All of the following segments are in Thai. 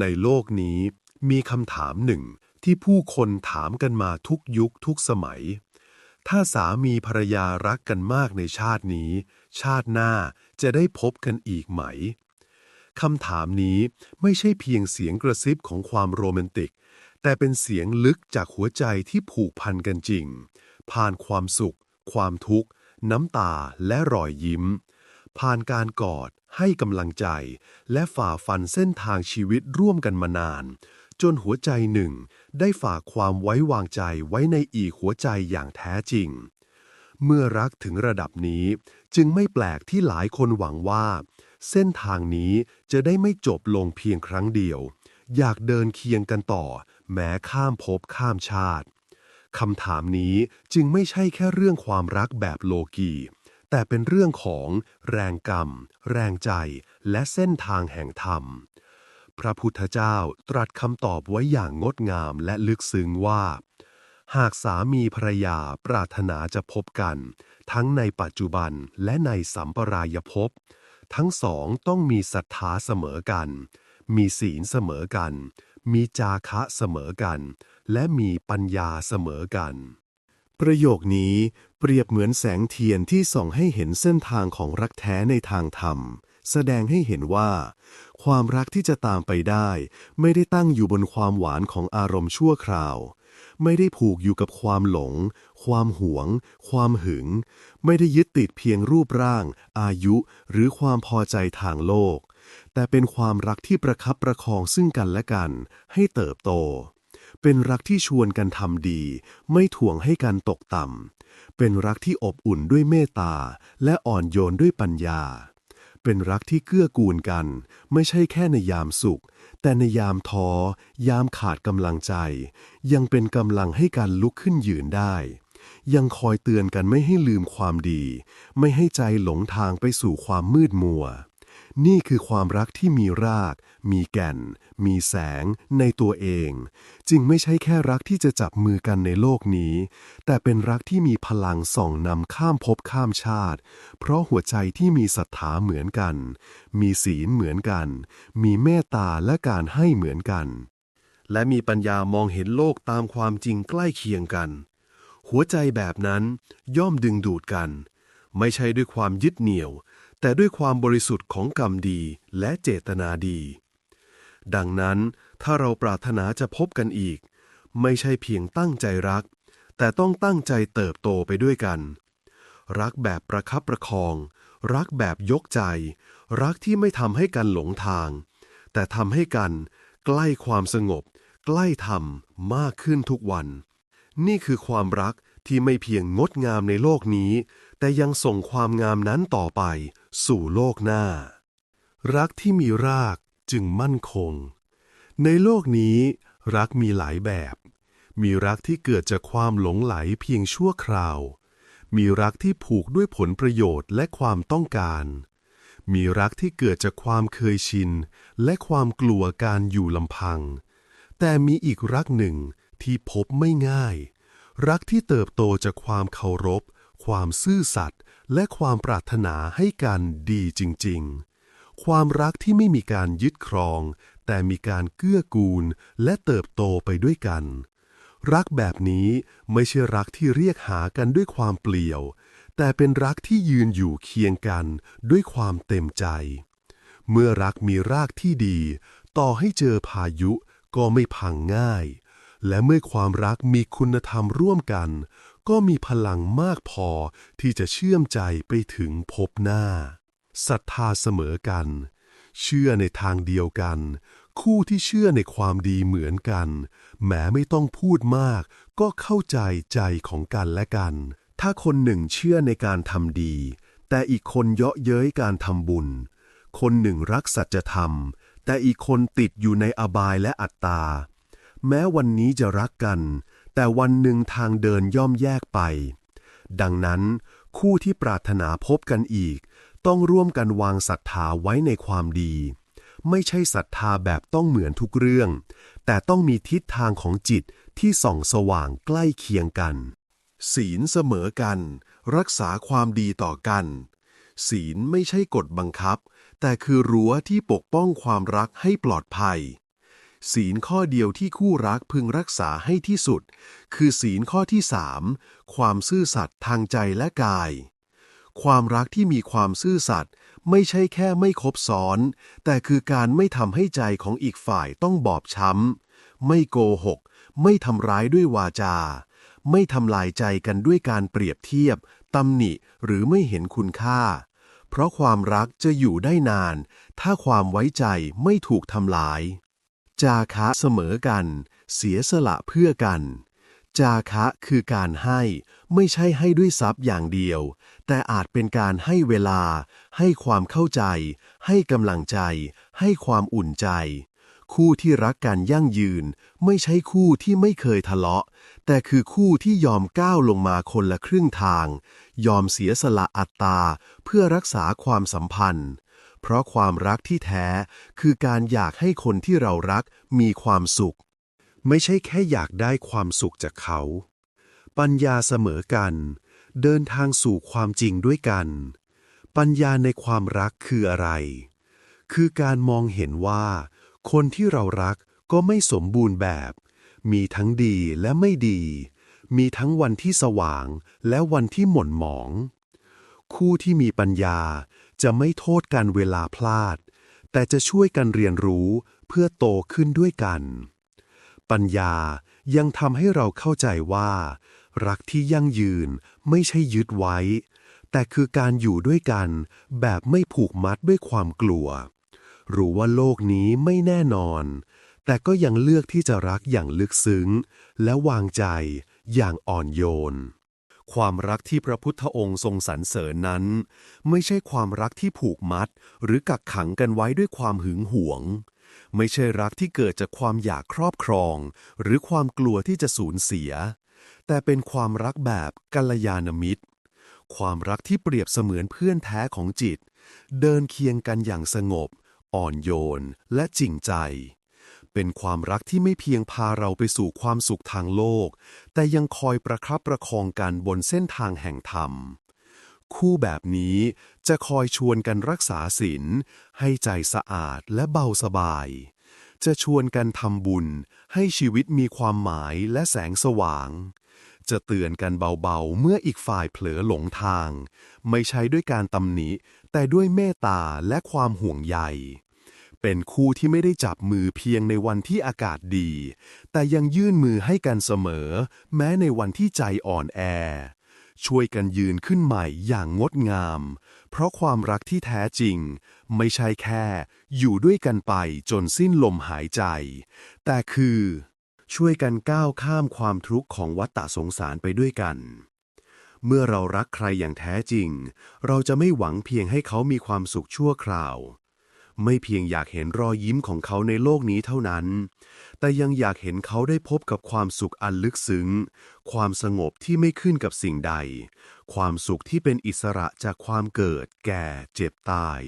ในโลกนี้มีคำถามหนึ่งที่ผู้คนถามกันมาทุกยุคทุกสมัย ถ้าสามีภรรยารักกันมากในชาตินี้ ชาติหน้าจะได้พบกันอีกไหมคำถามนี้ไม่ใช่เพียงเสียงกระซิบของความโรแมนติก แต่เป็นเสียงลึกจากหัวใจที่ผูกพันกันจริง ผ่านความสุข ความทุกข์ น้ำตาและรอยยิ้ม ผ่านการกอด ให้กำลังใจ และฝ่าฟันเส้นทางชีวิตร่วมกันมานาน จนหัวใจหนึ่ง ได้ฝากความไว้วางใจไว้ในอีกหัวใจอย่างแท้จริง เมื่อรักถึงระดับนี้ จึงไม่แปลกที่หลายคนหวังว่า เส้นทางนี้จะได้ไม่จบลงเพียงครั้งเดียว อยากเดินเคียงกันต่อ แม้ข้ามภพข้ามชาติคำถามนี้จึงไม่ใช่แค่เรื่องความรักแบบโลกี แต่เป็นเรื่องของแรงกรรม แรงใจ และเส้นทางแห่งธรรม พระพุทธเจ้าตรัสคำตอบไว้อย่างงดงามและลึกซึ้งว่า หากสามีภรรยาปรารถนาจะพบกัน ทั้งในปัจจุบันและในสัมปรายภพ ทั้งสองต้องมีศรัทธาเสมอกัน มีศีลเสมอกัน มีจาคะเสมอกัน และมีปัญญาเสมอกัน ประโยคนี้เปรียบเหมือนแสงเทียนที่ส่องให้เห็นเส้นทางของรักแท้ในทางธรรม แสดงให้เห็นว่า ความรักที่จะตามไปได้ ไม่ได้ตั้งอยู่บนความหวานของอารมณ์ชั่วคราว ไม่ได้ผูกอยู่กับความหลง ความหวง ความหึง ไม่ได้ยึดติดเพียงรูปร่าง อายุ หรือความพอใจทางโลก แต่เป็นความรักที่ประคับประคองซึ่งกันและกัน ให้เติบโต เป็นรักที่ชวนกันทำดี ไม่ถ่วงให้กันตกต่ำ เป็นรักที่อบอุ่นด้วยเมตตา และอ่อนโยนด้วยปัญญา เป็นรักที่เกื้อกูลกัน ไม่ใช่แค่ในยามสุข แต่ในยามท้อ ยามขาดกำลังใจ ยังเป็นกำลังให้การลุกขึ้นยืนได้ ยังคอยเตือนกันไม่ให้ลืมความดี ไม่ให้ใจหลงทางไปสู่ความมืดมัว นี่คือความรักที่มีราก มีแก่น มีแสง ในตัวเอง จึงไม่ใช่แค่รักที่จะจับมือกันในโลกนี้ แต่เป็นรักที่มีพลังส่องนำข้ามภพข้ามชาติ เพราะหัวใจที่มีศรัทธาเหมือนกัน มีศีลเหมือนกัน มีเมตตาและการให้เหมือนกัน และมีปัญญามองเห็นโลกตามความจริงใกล้เคียงกัน หัวใจแบบนั้นย่อมดึงดูดกัน ไม่ใช่ด้วยความยึดเหนี่ยว แต่ด้วยความบริสุทธิ์ของกรรมดีและเจตนาดี ดังนั้นถ้าเราปรารถนาจะพบกันอีก ไม่ใช่เพียงตั้งใจรัก แต่ต้องตั้งใจเติบโตไปด้วยกัน รักแบบประคับประคอง รักแบบยกใจ รักที่ไม่ทำให้กันหลงทาง แต่ทำให้กันใกล้ความสงบ ใกล้ธรรมมากขึ้นทุกวัน นี่คือความรักที่ไม่เพียงงดงามในโลกนี้ แต่ยังส่งความงามนั้นต่อไป สู่โลกหน้า รักที่มีรากจึงมั่นคง ในโลกนี้รักมีหลายแบบ มีรักที่เกิดจากความหลงไหลเพียงชั่วคราว มีรักที่ผูกด้วยผลประโยชน์และความต้องการ มีรักที่เกิดจากความเคยชิน และความกลัวการอยู่ลำพัง แต่มีอีกรักหนึ่งที่พบไม่ง่าย รักที่เติบโตจากความเคารพ ความซื่อสัตย์ และความปรารถนาให้กันดีจริง ๆ ความรักที่ไม่มีการยึดครอง แต่มีการเกื้อกูลและเติบโตไปด้วยกัน รักแบบนี้ไม่ใช่รักที่เรียกหากันด้วยความเปลี่ยว แต่เป็นรักที่ยืนอยู่เคียงกันด้วยความเต็มใจ เมื่อรักมีรากที่ดี ต่อให้เจอพายุก็ไม่พังง่าย และเมื่อความรักมีคุณธรรมร่วมกัน ก็มีพลังมากพอที่จะเชื่อมใจไปถึงพบหน้าศรัทธาเสมอกัน เชื่อในทางเดียวกัน คู่ที่เชื่อในความดีเหมือนกัน แม้ไม่ต้องพูดมาก ก็เข้าใจใจของกันและกัน ถ้าคนหนึ่งเชื่อในการทำดี แต่อีกคนเยาะเย้ยการทำบุญ คนหนึ่งรักสัจธรรม แต่อีกคนติดอยู่ในอบายและอัตตา แม้วันนี้จะรักกัน แต่วันหนึ่งทางเดินย่อมแยกไป ดังนั้น คู่ที่ปรารถนาพบกันอีก ต้องร่วมกันวางศรัทธาไว้ในความดี ไม่ใช่ศรัทธาแบบต้องเหมือนทุกเรื่อง แต่ต้องมีทิศทางของจิตที่ส่องสว่างใกล้เคียงกัน ศีลเสมอกัน รักษาความดีต่อกัน ศีลไม่ใช่กฎบังคับ แต่คือรั้วที่ปกป้องความรักให้ปลอดภัย ศีลข้อเดียวที่คู่รักพึงรักษาให้ที่สุด คือศีลข้อที่สามความซื่อสัตย์ทางใจและกาย ความรักที่มีความซื่อสัตย์ไม่ใช่แค่ไม่คบซ้อน แต่คือการไม่ทำให้ใจของอีกฝ่ายต้องบอบช้ำ ไม่โกหก ไม่ทำร้ายด้วยวาจา ไม่ทำลายใจกันด้วยการเปรียบเทียบตำหนิหรือไม่เห็นคุณค่า เพราะความรักจะอยู่ได้นาน ถ้าความไว้ใจไม่ถูกทำลาย จาคะเสมอกัน เสียสละเพื่อกัน จาคะคือการให้ไม่ใช่ให้ด้วยทรัพย์อย่างเดียว แต่อาจเป็นการให้เวลา ให้ความเข้าใจ ให้กำลังใจ ให้ความอุ่นใจ คู่ที่รักกันยั่งยืน ไม่ใช่คู่ที่ไม่เคยทะเลาะ แต่คือคู่ที่ยอมก้าวลงมาคนละครึ่งทาง ยอมเสียสละอัตตาเพื่อรักษาความสัมพันธ์ เพราะความรักที่แท้คือการอยากให้คนที่เรารักมีความสุข ไม่ใช่แค่อยากได้ความสุขจากเขา ปัญญาเสมอกัน เดินทางสู่ความจริงด้วยกัน ปัญญาในความรักคืออะไร คือการมองเห็นว่า คนที่เรารักก็ไม่สมบูรณ์แบบ มีทั้งดีและไม่ดี มีทั้งวันที่สว่างและวันที่หม่นหมอง คู่ที่มีปัญญา จะไม่โทษกันเวลาพลาด แต่จะช่วยกันเรียนรู้เพื่อโตขึ้นด้วยกัน ปัญญายังทำให้เราเข้าใจว่า รักที่ยั่งยืนไม่ใช่ยึดไว้ แต่คือการอยู่ด้วยกันแบบไม่ผูกมัดด้วยความกลัว รู้ว่าโลกนี้ไม่แน่นอน แต่ก็ยังเลือกที่จะรักอย่างลึกซึ้ง และวางใจอย่างอ่อนโยน ความรักที่พระพุทธองค์ทรงสรรเสริญนั้น ไม่ใช่ความรักที่ผูกมัด หรือกักขังกันไว้ด้วยความหึงหวง ไม่ใช่รักที่เกิดจากความอยากครอบครอง หรือความกลัวที่จะสูญเสีย แต่เป็นความรักแบบกัลยาณมิตร ความรักที่เปรียบเสมือนเพื่อนแท้ของจิต เดินเคียงกันอย่างสงบ อ่อนโยนและจริงใจ เป็นความรักที่ไม่เพียงพาเราไปสู่ความสุขทางโลก แต่ยังคอยประคับประคองกันบนเส้นทางแห่งธรรม คู่แบบนี้จะคอยชวนกันรักษาศีลให้ใจสะอาดและเบาสบาย จะชวนกันทำบุญ ให้ชีวิตมีความหมายและแสงสว่าง จะเตือนกันเบาๆ เมื่ออีกฝ่ายเผลอหลงทาง ไม่ใช่ด้วยการตำหนิ แต่ด้วยเมตตาและความห่วงใย เป็นคู่ที่ไม่ได้จับมือเพียงในวันที่อากาศดี แต่ยังยื่นมือให้กันเสมอ แม้ในวันที่ใจอ่อนแอ ช่วยกันยืนขึ้นใหม่อย่างงดงาม เพราะความรักที่แท้จริง ไม่ใช่แค่ อยู่ด้วยกันไปจนสิ้นลมหายใจ แต่คือ ช่วยกันก้าวข้ามความทุกข์ของวัฏฏะสงสารไปด้วยกันเมื่อเรารักใครอย่างแท้จริง เราจะไม่หวังเพียงให้เขามีความสุขชั่วคราว ไม่เพียงอยากเห็นรอยยิ้มของเขาในโลกนี้เท่านั้น แต่ยังอยากเห็นเขาได้พบกับความสุขอันลึกซึ้ง ความสงบที่ไม่ขึ้นกับสิ่งใด ความสุขที่เป็นอิสระจากความเกิด แก่ เจ็บตาย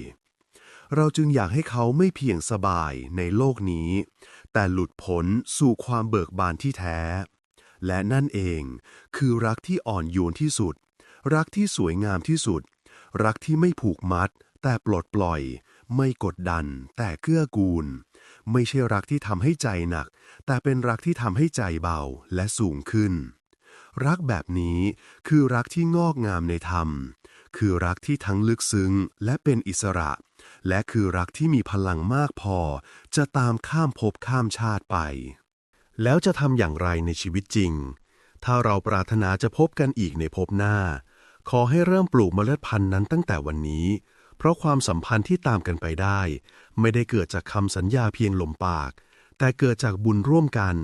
เราจึงอยากให้เขาไม่เพียงสบายในโลกนี้ แต่หลุดพ้นสู่ความเบิกบานที่แท้ และนั่นเองคือรักที่อ่อนโยนที่สุด รักที่สวยงามที่สุด รักที่ไม่ผูกมัด แต่ปลดปล่อย ไม่กดดัน แต่เกื้อกูล ไม่ใช่รักที่ทำให้ใจหนัก แต่เป็นรักที่ทำให้ใจเบาและสูงขึ้น รักแบบนี้คือรักที่งอกงามในธรรม คือรักที่ทั้งลึกซึ้งและเป็นอิสระ และคือรักที่มีพลังมากพอ จะตามข้ามภพข้ามชาติไป แล้วจะทำอย่างไรในชีวิตจริง ถ้าเราปรารถนาจะพบกันอีกในภพหน้า ขอให้เริ่มปลูกเมล็ดพันธุ์นั้นตั้งแต่วันนี้ เพราะความสัมพันธ์ที่ตามกันไปได้ ไม่ได้เกิดจากคำสัญญาเพียงลมปาก แต่เกิดจากบุญร่วมกัน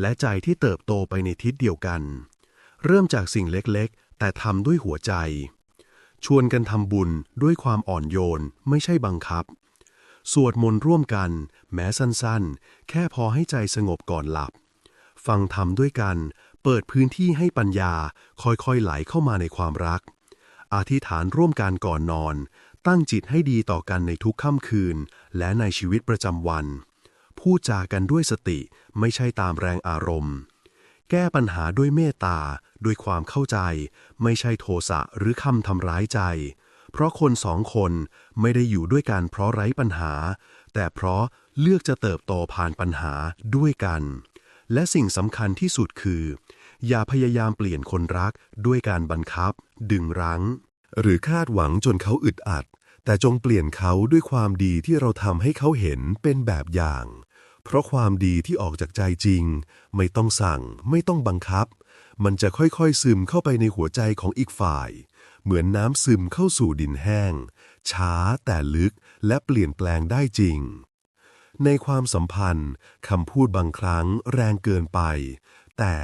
และใจที่เติบโตไปในทิศเดียวกัน เริ่มจากสิ่งเล็กๆ แต่ทำด้วยหัวใจ ชวนกันทำบุญด้วยความอ่อนโยนไม่ใช่บังคับ สวดมนต์ร่วมกัน แม้สั้นๆ แค่พอให้ใจสงบก่อนหลับ ฟังธรรมด้วยกัน เปิดพื้นที่ให้ปัญญาค่อยๆไหลเข้ามาในความรัก อธิษฐานร่วมกันก่อนนอน ตั้งจิตให้ดีต่อกันในทุกค่ำคืน และในชีวิตประจำวัน พูดจากันด้วยสติไม่ใช่ตามแรงอารมณ์ แก้ปัญหาด้วยเมตตาด้วยความเข้าใจ ไม่ใช่โทสะหรือคำทำร้ายใจ เพราะคนสองคนไม่ได้อยู่ด้วยกันเพราะไร้ปัญหา แต่เพราะเลือกจะเติบโตผ่านปัญหาด้วยกัน และสิ่งสำคัญที่สุดคือ อย่าพยายามเปลี่ยนคนรักด้วยการบังคับ ดึงรั้ง หรือคาดหวังจนเขาอึดอัด แต่จงเปลี่ยนเขาด้วยความดีที่เราทำให้เขาเห็นเป็นแบบอย่าง เพราะความดีที่ออกจากใจจริง ไม่ต้องสั่ง ไม่ต้องบังคับ มันจะค่อยๆซึมเข้าไปในหัวใจของอีกฝ่าย เหมือนน้ำซึมเข้าสู่ดินแห้ง ช้าแต่ลึกและเปลี่ยนแปลงได้จริงในความสัมพันธ์คำพูดบางครั้งแรงเกินไป แต่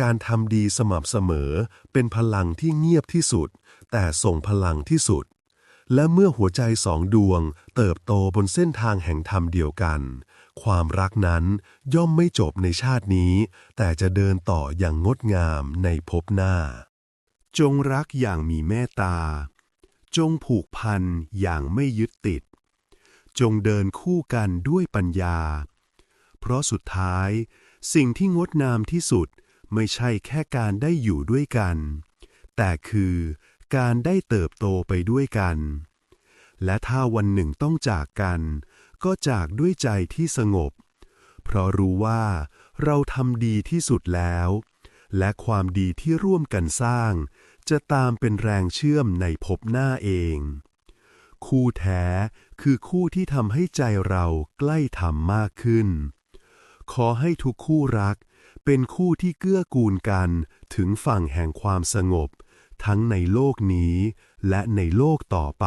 การทำดีสม่ำเสมอเป็นพลังที่เงียบที่สุด แต่ส่งพลังที่สุด และเมื่อหัวใจสองดวงเติบโตบนเส้นทางแห่งธรรมเดียวกัน ความรักนั้นย่อมไม่จบในชาตินี้ แต่จะเดินต่ออย่างงดงามในภพหน้า จงรักอย่างมีเมตตา จงผูกพันอย่างไม่ยึดติด จงเดินคู่กันด้วยปัญญา เพราะสุดท้าย สิ่งที่งดงามที่สุดไม่ใช่แค่การได้อยู่ด้วยกัน แต่คือ การได้เติบโตไปด้วยกัน และถ้าวันหนึ่งต้องจากกัน ก็จากด้วยใจที่สงบ เพราะรู้ว่าเราทำดีที่สุดแล้ว และความดีที่ร่วมกันสร้าง จะตามเป็นแรงเชื่อมในภพหน้าเอง คู่แท้คือคู่ที่ทำให้ใจเราใกล้ธรรมมากขึ้น ขอให้ทุกคู่รักเป็นคู่ที่เกื้อกูลกันถึงฝั่งแห่งความสงบ ทั้งในโลกนี้และในโลกต่อไป